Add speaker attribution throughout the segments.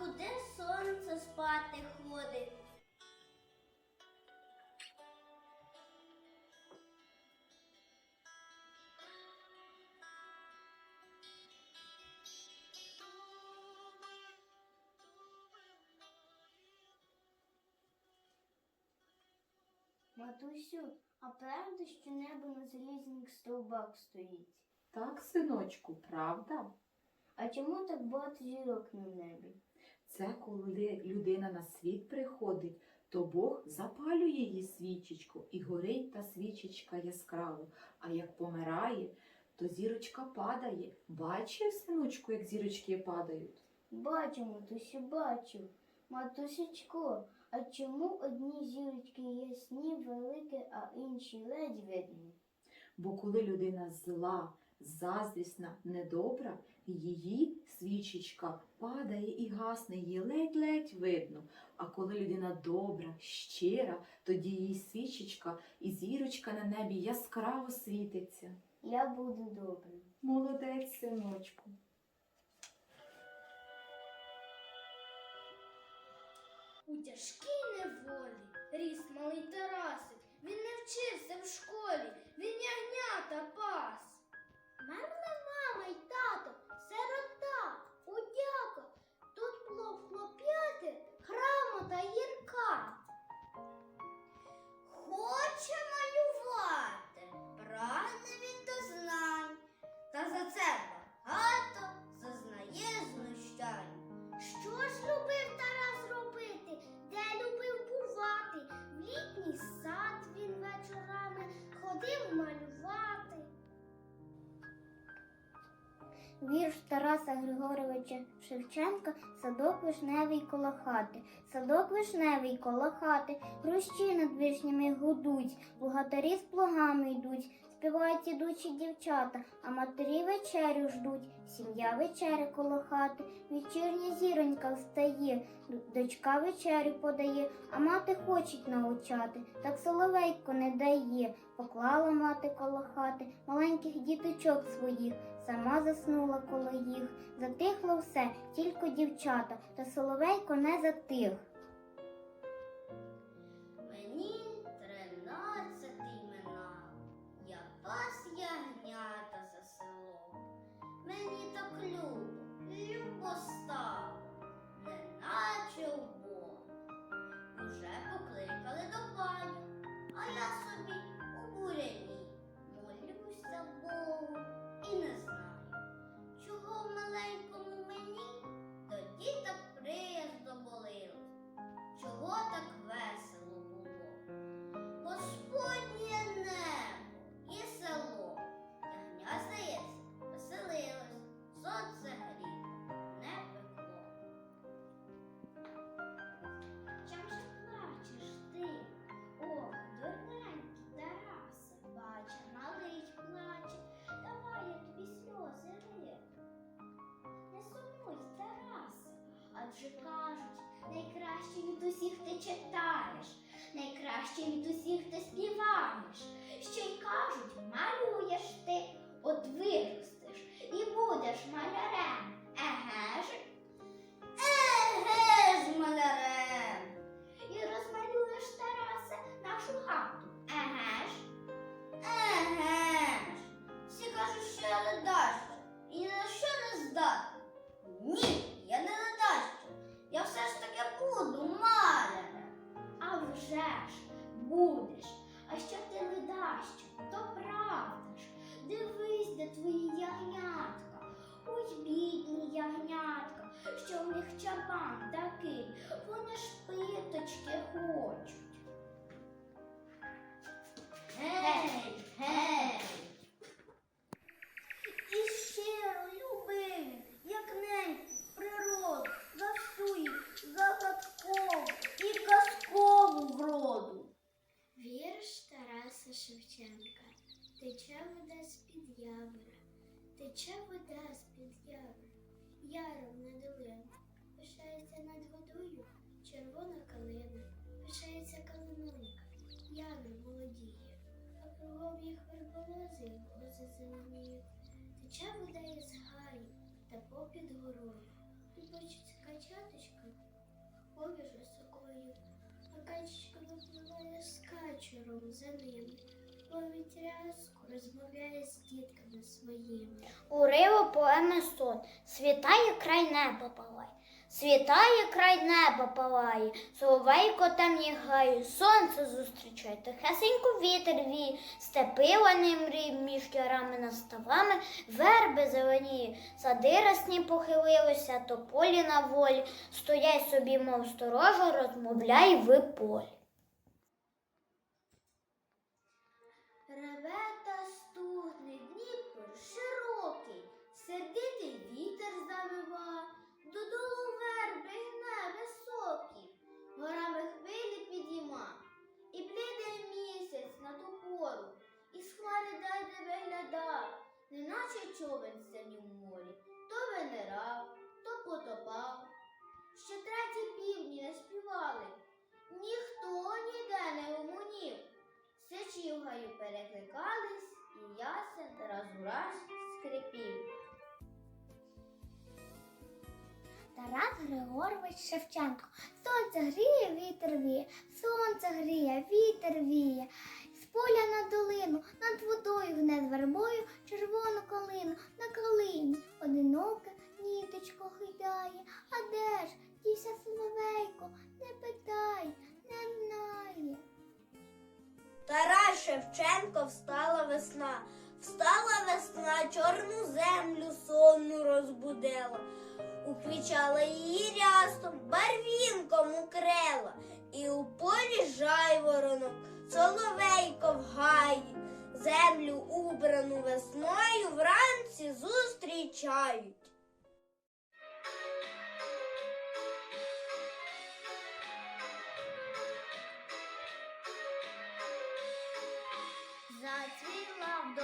Speaker 1: куди сонце спати ходить. Матусю, а правда, що небо на залізних стовбах стоїть?
Speaker 2: Так, синочку, правда?
Speaker 1: А чому так багато зірок на небі?
Speaker 2: Це коли людина на світ приходить, то Бог запалює її свічечку і горить та свічечка яскраво. А як помирає, то зірочка падає. Бачив, синочку, як зірочки падають?
Speaker 1: Бачу, матусю, бачу. Матусечко, а чому одні зірочки ясні, великі, а інші ледь видні?
Speaker 2: Бо коли людина зла, заздрісна, недобра, її свічечка падає і гасне, її ледь-ледь видно. А коли людина добра, щира, тоді її свічечка і зірочка на небі яскраво світиться.
Speaker 1: Я буду добрим.
Speaker 2: Молодець, синочку.
Speaker 1: У тяжкій неволі ріс малий Тарасик. Він не вчився в школі, він ягнята пас. Мерли мама й тато, сирота, удяка. Тут було хлоп'яти, хлоп'яти та гірка. Тараса Григоровича Шевченка Садок вишневий коло хати. Садок вишневий коло хати, грущі над вишнями гудуть, плугатарі з плугами йдуть, співають ідучі дівчата, а матері вечерю ждуть. Сім'я вечеря коло хати, вечірня зіронька встає, дочка вечерю подає, а мати хочеть научати, так соловейко не дає. Поклала мати коло хати маленьких діточок своїх, сама заснула коло їх. Затихло все, тільки дівчата, та соловейко не затих. Мені тринадцятий минав, я пас ягнята за село. Мені так любо, любо стало, неначе в. Уже покликали до пані, а я собі найкраще від усіх ти читаєш, найкраще від усіх ти співаєш. Ще й кажуть, можеш, будеш, а що ти не дасть, то правдаш. Дивись, де твої ягнятка, ой, бідні ягнятка, що в них чабан такий, вони ж питочки хочуть. Гей, гей. І ще любив, як неньку. Тече вода з-під явора, яром на долину, пишається над водою червона калина, пишається калинонька, явір молодіє, а кругом їх верболози лози зеленіють. Тече вода із гаю та попід горою, і бачить качаточка побіж високою, а качечка випливає з качуром за ним, ловить рязку, розмовляє.
Speaker 3: Уриво поеми сон, світає край неба палає, світає край неба палає, соловейко там гаю, сонце зустрічає, тихесенько вітер віє, степи вони мрій між ярами наставами, верби зелені, сади росні похилилися, тополі на волі, стоять собі, мов сторожа, розмовляй в полі. Тарас Григорович Шевченко. Сонце гріє, вітер віє, сонце гріє, вітер віє. З поля на долину, над водою гне з вербою червону калину на калині. Одиноке ніточко гидає. А де ж дівся соловейко? Не питай, не знає.
Speaker 4: Тарас Шевченко встала весна, встала весна, чорну землю сонну розбудила, уквічала її рястом, барвінком укрела, і у полі жайворонок, соловейко в гаї, землю убрану весною вранці зустрічають.
Speaker 1: Зацвіла в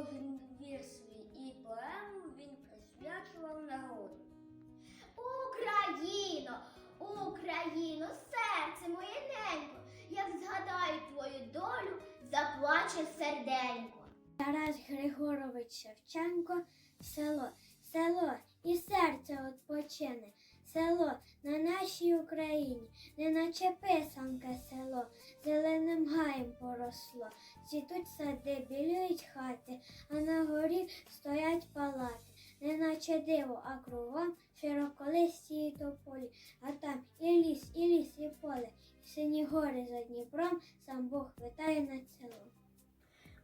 Speaker 1: кожен вір свій і поему він присвячував народу. Україно, Україно, серце моє ненько, як згадаю твою долю, заплаче серденько.
Speaker 3: Тарас Григорович Шевченко, село, село і серце відпочине, село на нашій Україні, неначе писанке село, зеленим гаєм поросло, цвітуть сади, білюють хати, а на горі стоять палати, неначе диво, а кругом широколисті і тополі, а там і ліс, і ліс, і поле, і сині гори за Дніпром, сам Бог витає над селом.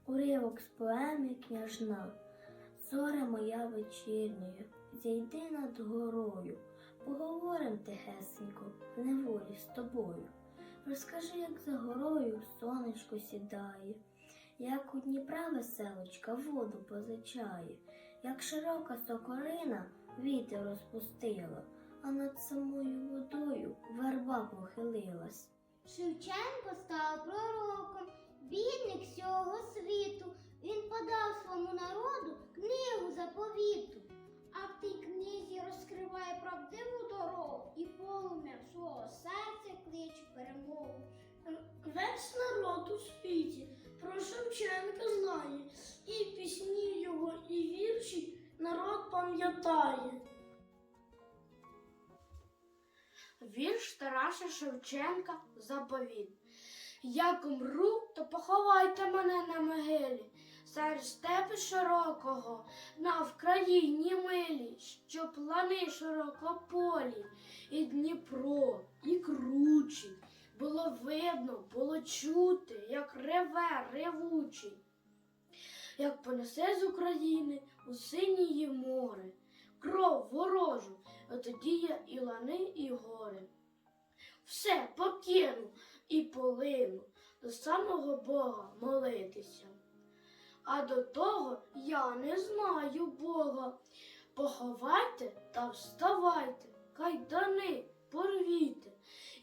Speaker 4: Уривок з поеми княжна. Зоре моя вечірньою, зійди над горою, поговорим тихесенько, в неволі з тобою. Розкажи, як за горою сонечко сідає, як у Дніпра веселочка воду позичає, як широка сокорина вітер розпустила, а над самою водою верба похилилась.
Speaker 1: Шевченко став пророком, бідник всього світу. Він подав своєму народу книгу заповіту. Книзі розкриває правдиву дорогу і полум'я свого серця кличе перемогу.
Speaker 5: Весь народ у світі про Шевченка знає, і пісні його, і вірші народ пам'ятає. Вірш Тараса Шевченка заповіт. Як умру, то поховайте мене на могилі, серед степи широкого, на Вкраїні милі, що плани широкополі, і Дніпро, і кручі. Було видно, було чути, як реве ревучий, як понесе з України у синіє море, кров ворожу, а тоді я і лани, і гори. Все покину і полину до самого Бога молитися. А до того я не знаю Бога. Поховайте та вставайте, кайдани порвіте,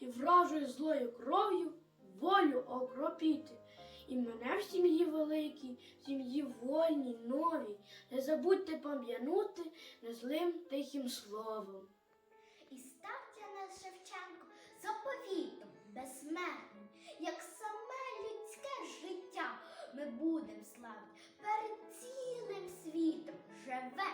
Speaker 5: і вражою злою кров'ю волю окропіти. І мене в сім'ї великій, в сім'ї вольній, новій, не забудьте пам'янути незлим тихим словом.
Speaker 1: І ставте на Шевченко заповітом безсмертним, як ми будем славить перед цілим світом живе